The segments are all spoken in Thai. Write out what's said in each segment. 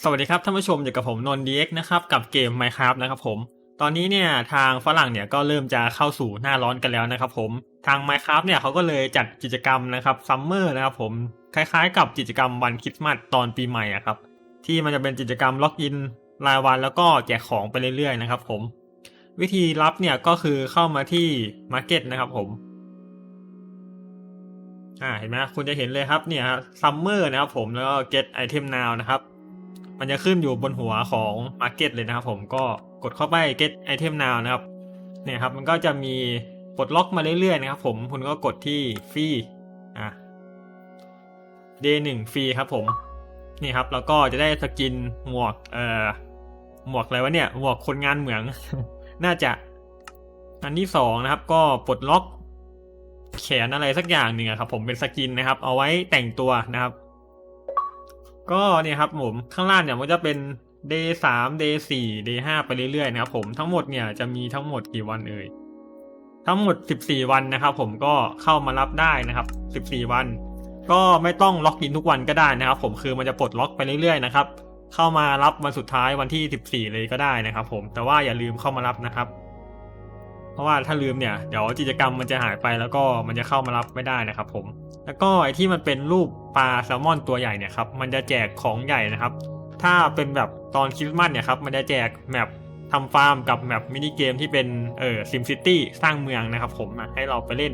สวัสดีครับท่านผู้ชมอยู่กับผมนนดีเอ็กนะครับกับเกม Minecraft นะครับผม ตอนนี้เนี่ยทางฝรั่งเนี่ยก็เริ่มจะเข้าสู่หน้าร้อนกันแล้วนะครับผมทาง Minecraft เนี่ยเขาก็เลยจัดกิจกรรมนะครับซัมเมอร์นะครับผมคล้ายๆ กับกิจกรรมวันคริสต์มาสตอนปีใหม่อะครับที่มันจะเป็นกิจกรรมล็อกอินรายวันแล้วก็แจกของไปเรื่อยๆนะครับผมวิธีรับเนี่ยก็คือเข้ามาที่ Market นะครับผมอ่าเห็นไหมคุณจะเห็นเลยครับเนี่ยซัมเมอร์นะครับผมแล้วก็ get item now นะครับ มันจะขึ้นอยู่บนหัวของ Market เลยนะครับผมก็กดเข้าไป get item now นะครับเนี่ยครับมันก็จะมีปลดล็อกมาเรื่อยๆนะครับผมคุณก็กดที่ฟรีอะ day หนึ่งฟรีครับผมนี่ครับแล้วก็จะได้สกินหมวกเอ่อหมวกอะไรวะเนี่ยหมวกคนงานเหมือง น่าจะ อันที่สองนะครับ ก็ปลดล็อกแขนอะไรสักอย่างหนึ่งครับผมเป็นสกินนะครับ เอาไว้แต่งตัวนะครับ ก็เนี่ยครับผมข้างล่างเนี่ยมันจะเป็น day สาม day สี่ day ห้าไปเรื่อยๆนะครับผมทั้งหมดเนี่ยจะมีทั้งหมดกี่วันเอ่ยทั้งหมด 14 วันนะครับผมก็เข้ามารับได้นะครับ 14 วัน ก็ไม่ต้องล็อกอินทุกวันก็ได้นะครับ ผมคือมันจะปลดล็อกไปเรื่อยๆนะครับ เข้ามารับวันสุดท้ายวันที่ 14 เลยก็ได้นะครับ ผมแต่ว่าอย่าลืมเข้ามารับนะครับ เพราะว่าถ้าลืมเนี่ยเดี๋ยวกิจกรรมมันจะหายไปแล้วก็มันจะเข้ามารับไม่ได้นะครับผม แล้วก็ไอที่มันเป็นรูปปลาแซลมอนตัวใหญ่เนี่ยครับมันจะแจกของใหญ่นะครับ ถ้าเป็นแบบตอนคริสต์มาสเนี่ยครับมันจะแจกแมปทำฟาร์มกับแมปมินิเกมที่เป็นเออซิมซิตี้สร้างเมืองนะครับผมให้เราไปเล่น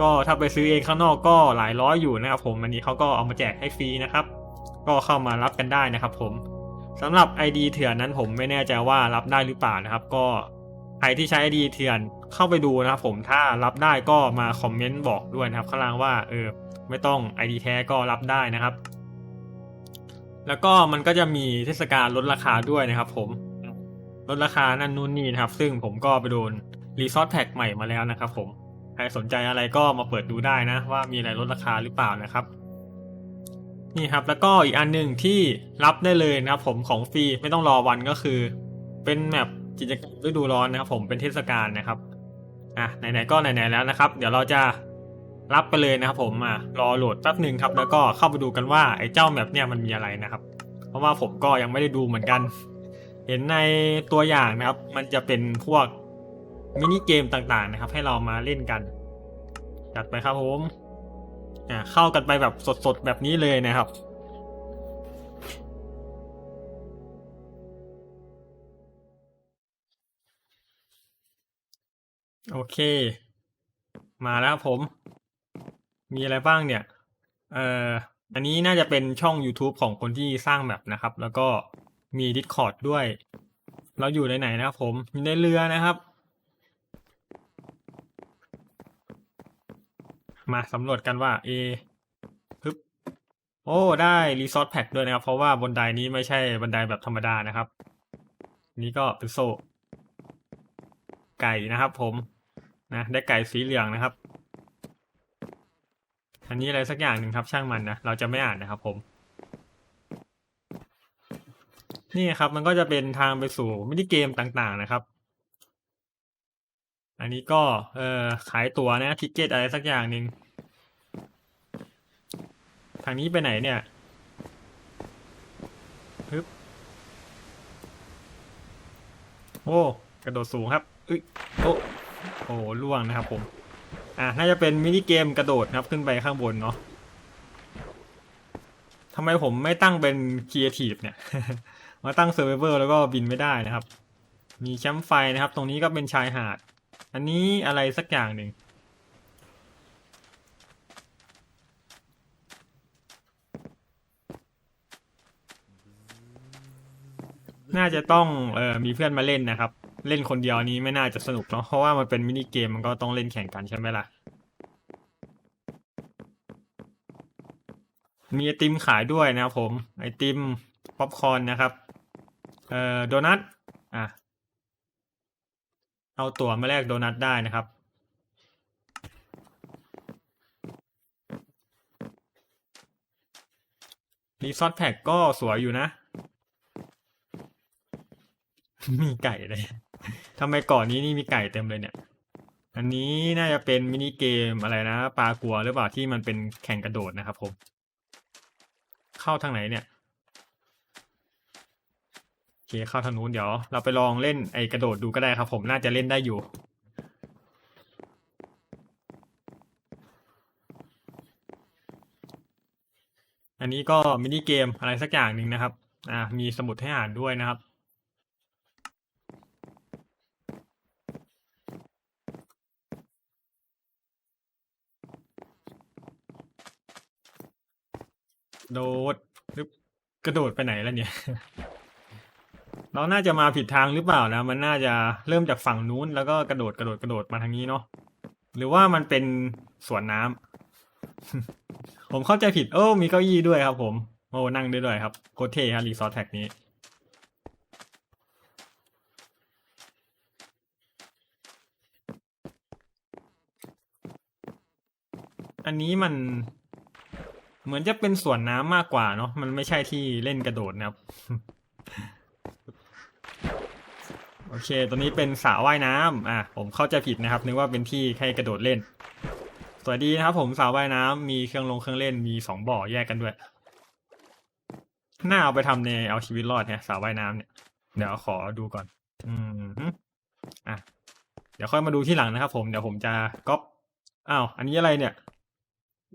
ก็ถ้าไปซื้อเองข้างนอกก็หลายร้อยอยู่นะครับผมอันนี้เขาก็เอามาแจกให้ฟรีนะครับก็เข้ามารับกันได้นะครับผมสำหรับ ID เถื่อนนั้นผมไม่แน่ใจว่ารับได้หรือเปล่านะครับ ก็ ใครที่ใช้ ID เถื่อนเข้าไปดูนะครับผมถ้ารับได้ก็มาคอมเมนต์บอกด้วยนะครับข้างล่างว่าเออไม่ต้อง ID แท้ก็รับได้นะครับ แล้วก็มันก็จะมีเทศกาลลดราคาด้วยนะครับ ผมลดราคานั่นนู่นนี่นะครับ ซึ่งผมก็ไปโดนรีซอสแพ็กใหม่มาแล้วนะครับ ผมใครสนใจอะไรก็มาเปิดดูได้นะ ว่ามีอะไรลดราคาหรือเปล่านะครับนี่ครับแล้วก็อีกอันหนึ่งที่รับได้เลยนะครับ ผมของฟรีไม่ต้องรอวันก็คือ เป็นแมป กิจกรรมฤดูร้อนนะครับผมเป็นเทศกาลนะครับอะไหนๆก็ไหนๆแล้วนะครับ เดี๋ยวเราจะรับไปเลยนะครับผมมารอโหลดแป๊บหนึ่งครับ แล้วก็เข้าไปดูกันว่าไอ้เจ้าแมปเนี่ยมันมีอะไรนะครับ เพราะว่าผมก็ยังไม่ได้ดูเหมือนกัน เห็นในตัวอย่างนะครับ มันจะเป็นพวกมินิเกมต่างๆนะครับ ให้เรามาเล่นกันจัดไปครับผมอ่าเข้ากันไปแบบสดๆแบบนี้เลยนะครับ โอเค มาแล้วครับผม มีอะไรบ้างเนี่ย เอ่อ อันนี้น่าจะเป็นช่อง YouTube ของคนที่สร้างแบบนะครับ แล้วก็มี Discord ด้วย เราอยู่ในไหนนะครับผมอยู่ในเรือนะครับ มาสำรวจกันว่า เอฮึบโอ้ ได้รีซอสแพ็กด้วยนะครับ เพราะว่าบนไดนี้ไม่ใช่บันไดแบบธรรมดานะครับ นี่ก็เป็นโซ่ไก่นะครับผม นะได้ไก่สีเหลืองนะครับ อันนี้อะไรสักอย่างหนึ่งครับช่างมันนะเราจะไม่อ่านนะครับผม นี่ครับมันก็จะเป็นทางไปสู่มินิเกมต่างๆนะครับ อันนี้ก็เออขายตั๋วนะทิกเก็ตอะไรสักอย่างหนึ่งทางนี้ไปไหนเนี่ยฮึบโอ้ กระโดดสูงครับ อึยโอ้ โอ้ล่วงนะครับผม อะน่าจะเป็นมินิเกมกระโดดนะครับขึ้นไปข้างบนเนาะทำไมผมไม่ตั้งเป็นครีเอทีฟเนี่ย มาตั้งเซอร์ไวเวอร์แล้วก็บินไม่ได้นะครับ มีแคมป์ไฟนะครับ ตรงนี้ก็เป็นชายหาด อันนี้อะไรสักอย่างหนึ่งน่าจะต้องเอ่อมีเพื่อนมาเล่นนะครับ เล่นคนเดียวนี้ไม่น่าจะสนุกเนาะเพราะว่ามันเป็นมินิเกมมันก็ต้องเล่นแข่งกันใช่ไหมล่ะ มีไอติมขายด้วยนะครับผม ไอติมป๊อปคอร์นนะครับ เอ่อโดนัทอะเอาตั๋วมาแลกโดนัทได้นะครับรีซอสแพ็กก็สวยอยู่นะ มีไก่เลย ทำไมก่อนนี้นี่มีไก่เต็มเลยเนี่ย อันนี้น่าจะเป็นมินิเกมอะไรนะปลากัวหรือเปล่าที่มันเป็นแข่งกระโดดนะครับผม เข้าทางไหนเนี่ยเข้าทางนู้นเดี๋ยว เราไปลองเล่นไอ้กระโดดดูก็ได้ครับ ผมน่าจะเล่นได้อยู่อันนี้ก็มินิเกมอะไรสักอย่างหนึ่งนะครับ อ่า มีสมุดให้อ่านด้วยนะครับ โดดหรือกระโดดไปไหนแล้วเนี่ย เราน่าจะมาผิดทางหรือเปล่านะ มันน่าจะเริ่มจากฝั่งนู้นแล้วก็กระโดดกระโดดกระโดดมาทางนี้เนาะ หรือว่ามันเป็นสวนน้ำผมเข้าใจผิด โอ้ มีเก้าอี้ด้วยครับผม โอ้ นั่งได้ด้วยครับ โคตรเท่ฮะรีสอร์ทแท็กนี้อันนี้มัน เหมือนจะเป็นสวนน้ำมากกว่าเนาะมันไม่ใช่ที่เล่นกระโดดนะครับ โอเค ตัวนี้เป็นสระว่ายน้ำอะผมเข้าใจผิดนะครับ นึกว่าเป็นที่ให้กระโดดเล่น สวัสดีนะครับผมสระว่ายน้ำมีเครื่องลงเครื่องเล่นมีสองบ่อแยกกันด้วยน่าเอาไปทำในเอาชีวิตรอดเนี่ยสระว่ายน้ำเนี่ย เดี๋ยวขอดูก่อน อืมอะเดี๋ยวค่อยมาดูที่หลังนะครับผมเดี๋ยวผมจะก๊อปอ้าวอันนี้อะไรเนี่ย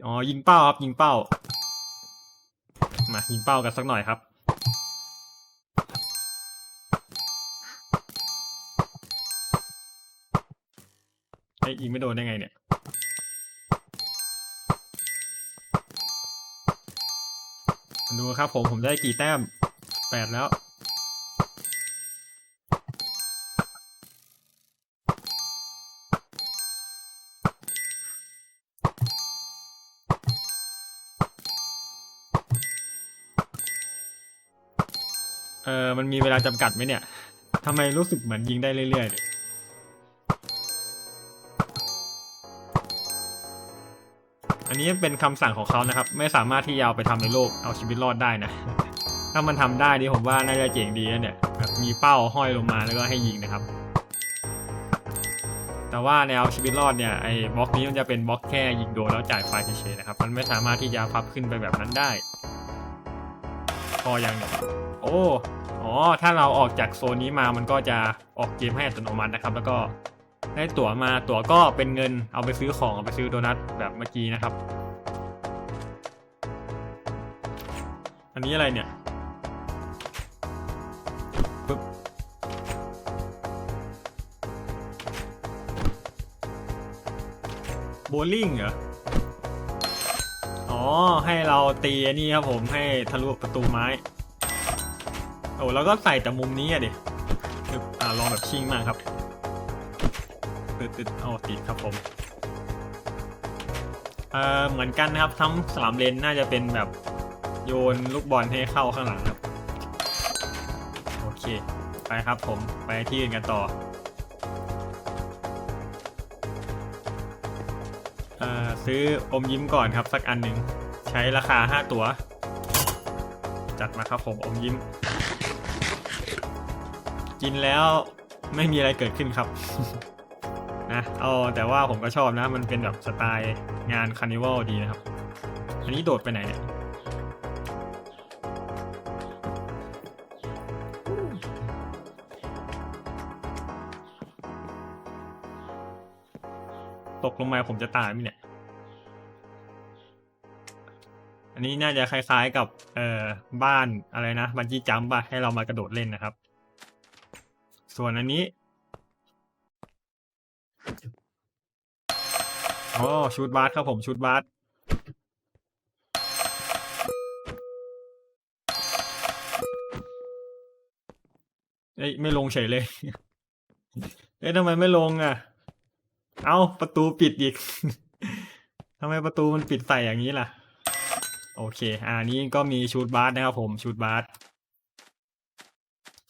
อ๋อยิงเป้าครับยิงเป้า มายิงเป้ากันสักหน่อยครับไอ้ยิงไม่โดนได้ไงเนี่ยดูครับผมผมได้กี่แต้มแปดแล้ว ออมันมีเวลาจำกัดไหมเนี่ยทำไมรู้สึกเหมือนยิงได้เรื่อยๆอันนี้เป็นคำสั่งของเขานะครับ ไม่สามารถที่จะเอาไปทำในโลกเอาชีวิตรอดได้นะ ถ้ามันทำได้นี่ผมว่าน่าจะเจ๋งดีนะเนี่ยแบบมีเป้าห้อยลงมาแล้วก็ให้ยิงนะครับ แต่ว่าในเอาชีวิตรอดเนี่ยไอ้บล็อกนี้มันจะเป็นบล็อกแค่ยิงโดนแล้วจ่ายไฟเฉยๆนะครับ มันไม่สามารถที่จะพับขึ้นไปแบบนั้นได้ พออย่างโอ้อ๋อถ้าเราออกจากโซนนี้มามันก็จะออกเกมให้อัตโนมัตินะครับ แล้วก็ได้ตั๋วมาตั๋วก็เป็นเงินเอาไปซื้อของเอาไปซื้อโดนัทแบบเมื่อกี้นะครับ อันนี้อะไรเนี่ยปึ๊บโบลิ่งเหรอ อ๋อ ให้เราตีนี่ครับผมให้ทะลุประตูไม้ โอ้แล้วก็ใส่แต่มุมนี้อะดิอึ๊บอ่าลองแบบชิงมากครับตึดตึดเอาติดครับผมเอ่อเหมือนกันนะครับทั้งสามเลนน่าจะเป็นแบบโยนลูกบอลให้เข้าข้างหลังครับ โอเค ไปครับผมไปที่อื่นกันต่อ ซื้ออมยิ้มก่อนครับ สักอันหนึ่งใช้ราคา 5 ตัว จัดมาครับผมอมยิ้ม กินแล้วไม่มีอะไรเกิดขึ้นครับนะเอาแต่ว่าผมก็ชอบนะ มันเป็นแบบสไตล์งานคาร์นิวัลดีนะครับ อันนี้โดดไปไหนเนี่ยตกลงมาผมจะตายไหมเนี่ย อันนี้น่าจะคล้ายๆกับเอ่อบ้านอะไรนะบันจี้จัมป์ป่ะให้เรามากระโดดเล่นนะครับ ส่วนอันนี้อ๋อชูดบาสครับผมชูดบาสเอ้ยไม่ลงเฉยเลย เอ้ยทำไมไม่ลงอะ เอ้าประตูปิดอีก ทำไมประตูมันปิดใส่อย่างนี้ล่ะ โอเค อ่านี้ก็มีชูดบาสนะครับผมชูดบาส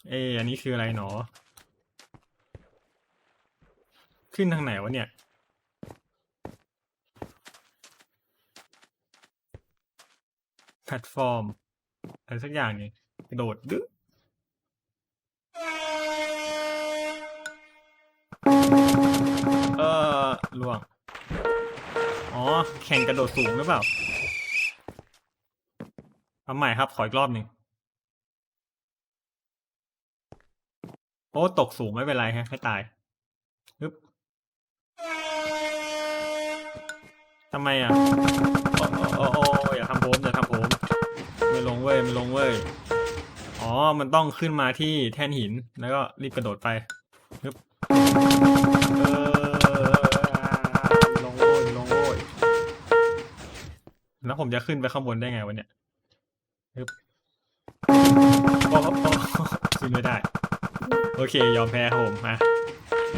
เอ้ยอันนี้คืออะไรหนอ ขึ้นทางไหนวะเนี่ย แพลตฟอร์ม อะไรสักอย่างนึงกระโดดดึ๊เออล่วง อ๋อ แข่งกระโดดสูงหรือเปล่า เอใหม่ครับ ขออีกรอบหนึ่งโอ้ตกสูงไม่เป็นไรฮะไม่ตายฮึบทำไมอะ โอ้โอ้โอโออย่าทำผมอย่าทำผมไม่ลงเว้ยไม่ลงเว้ย อ๋อ มันต้องขึ้นมาที่แท่นหิน แล้วก็รีบกระโดดไปฮึบเออลงโว้ยลงโว้ยแล้วผมจะขึ้นไปข้างบนได้ไงวะเนี่ย ฮึบโอ้โอ้โอ้ขึ้นไม่ได้ โอเค ยอมแพ้ครับผมมา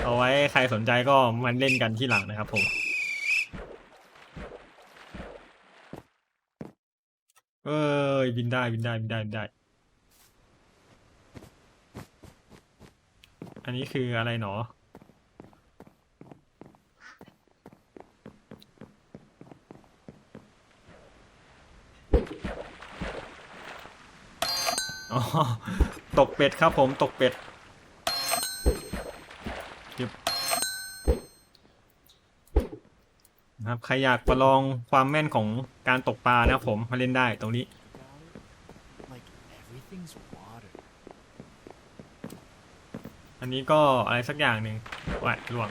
เอาไว้ใครสนใจก็มันเล่นกันที่หลังนะครับผมเอ้ยบินได้บินได้บินได้บินได้ อันนี้คืออะไรหนออ ตก เป็ดครับผมตกเป็ดนะครับใครอยากประลองความแม่นของการตกปลานะครับผมมาเล่นได้ตรงนี้ Like water. อันนี้ก็อะไรสักอย่างหนึ่งว่ายล่วง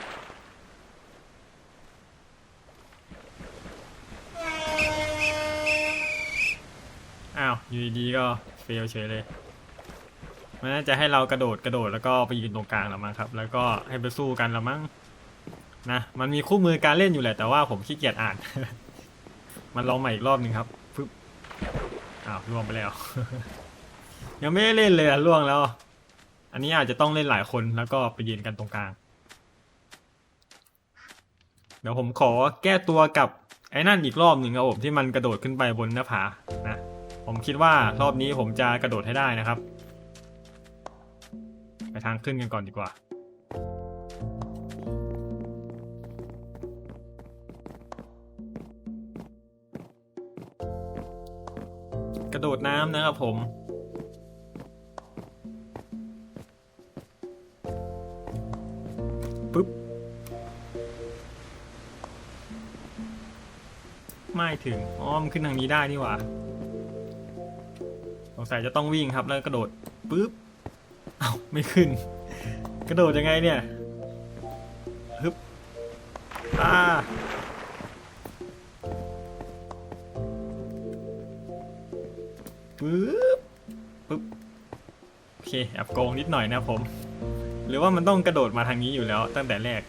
อ้าว อยู่ดีๆก็เฟลเฉยเลย มันน่าจะให้เรากระโดดกระโดดแล้วก็ไปยืนตรงกลางแล้วมั้งครับ แล้วก็ให้ไปสู้กันแล้วมั้งนะมันมีคู่มือการเล่นอยู่แหละแต่ว่าผมขี้เกียจอ่าน มันลองใหม่อีกรอบหนึ่งครับปึ๊บอ้าวล่วงไปแล้ว ยังไม่ได้เล่นเลยอะล่วงแล้ว อันนี้อาจจะต้องเล่นหลายคนแล้วก็ไปยืนกันตรงกลาง เดี๋ยวผมขอแก้ตัวกับไอ้นั่นอีกรอบหนึ่งครับผมที่มันกระโดดขึ้นไปบนหน้าผานะ ผมคิดว่ารอบนี้ผมจะกระโดดให้ได้นะครับ ทางขึ้นกันก่อนดีกว่า กระโดดน้ำนะครับผม ปึ๊บ ไม่ถึงอ๋อมขึ้นทางนี้ได้นี่หว่า สงสัยจะต้องวิ่งครับแล้วกระโดด ปึ๊บ เอ้าไม่ขึ้น กระโดดยังไงเนี่ยฮึบอ่าปึ๊บปึ๊บโอเคแอบโกงนิดหน่อยนะครับผม หรือว่ามันต้องกระโดดมาทางนี้อยู่แล้วตั้งแต่แรก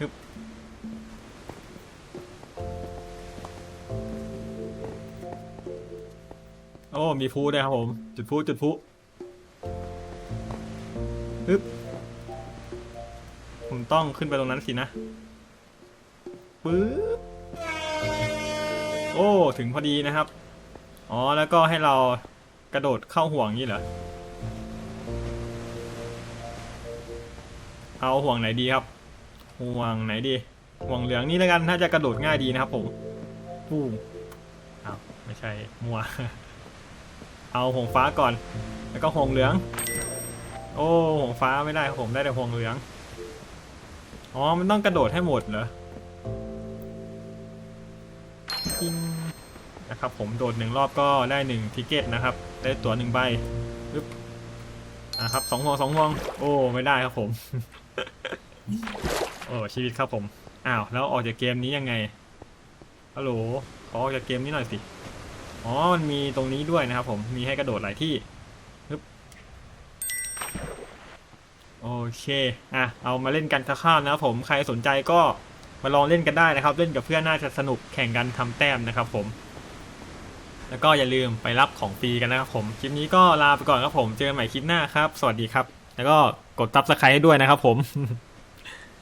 ฮึบโอ้มีพูด้วยครับผม จุดพูจุดพู ฮึบผมต้องขึ้นไปตรงนั้นสินะปึ๊บโอ้ ถึงพอดีนะครับ อ๋อ แล้วก็ให้เรากระโดดเข้าห่วงนี้เหรอ เอาห่วงไหนดีครับ ห่วงไหนดี ห่วงเหลืองนี่แล้วกันถ้าจะกระโดดง่ายดีนะครับผมปูมอ้าไม่ใช่มัว เอาห่วงฟ้าก่อน แล้วก็ห่วงเหลือง โอ้ห่วงฟ้าไม่ได้ผมได้แต่ห่วงเหลือง อ๋อ มันต้องกระโดดให้หมดเหรอจริงนะครับผมโดดหนึ่งรอบก็ได้หนึ่งทิเกตนะครับ ได้ตั๋วหนึ่งใบปึ๊บอะครับสองห่วงสองห่วง โอ้ ไม่ได้ครับผม โอ้ชีวิตครับผม อ้าว แล้วออกจากเกมนี้ยังไงฮัลโหลขอออกจากเกมนี้หน่อยสิ อ๋อ มันมีตรงนี้ด้วยนะครับผม มีให้กระโดดหลายที่ปึ๊บ โอเค อะ เอามาเล่นกันคร่าวๆนะครับผม ใครสนใจก็มาลองเล่นกันได้นะครับ เล่นกับเพื่อนน่าจะสนุกแข่งกันทำแต้มนะครับผม แล้วก็อย่าลืมไปรับของฟรีกันนะครับผม คลิปนี้ก็ลาไปก่อนครับผม เจอกันใหม่คลิปหน้าครับ สวัสดีครับ แล้วก็กดซับสไครต์ให้ด้วยนะครับผม